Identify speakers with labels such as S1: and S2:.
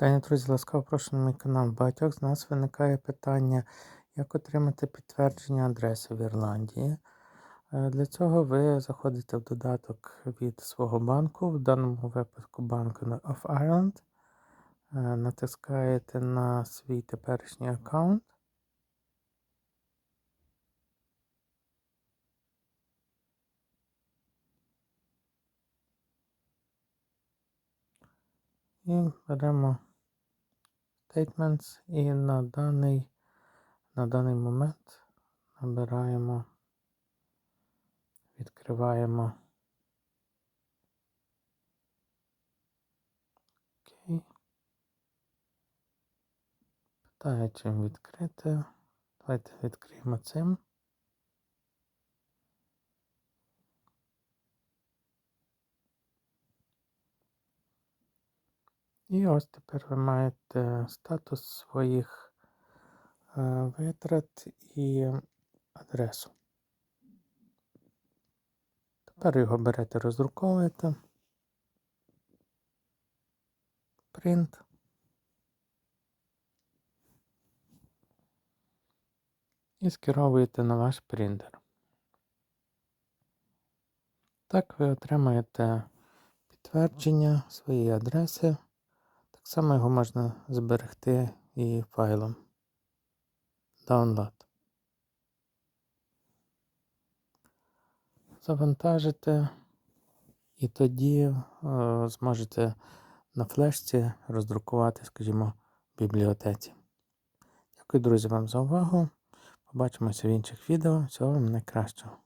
S1: Вітання, друзі, ласкаво прошу на мій канал. Багатьох з нас виникає питання, як отримати підтвердження адреси в Ірландії. Е, Для цього ви заходите в додаток від свого банку, в даному випадку Bank of Ireland, е, натискаєте на свій теперішній аккаунт. І беремо Statements і на даний, на даний момент набираємо, відкриваємо. Окей. Питає, чим відкрити. Давайте відкриємо цим. І ось тепер ви маєте статус своїх е, витрат і адресу. Тепер його берете, роздруковуєте. Print. І скеровуєте на ваш принтер. Так ви отримаєте підтвердження своєї адреси. Само його можна зберегти і файлом. Download. Завантажите і тоді е, зможете на флешці роздрукувати, скажімо, в бібліотеці. Дякую, друзі, вам за увагу. Побачимося в інших відео. Всього вам найкращого.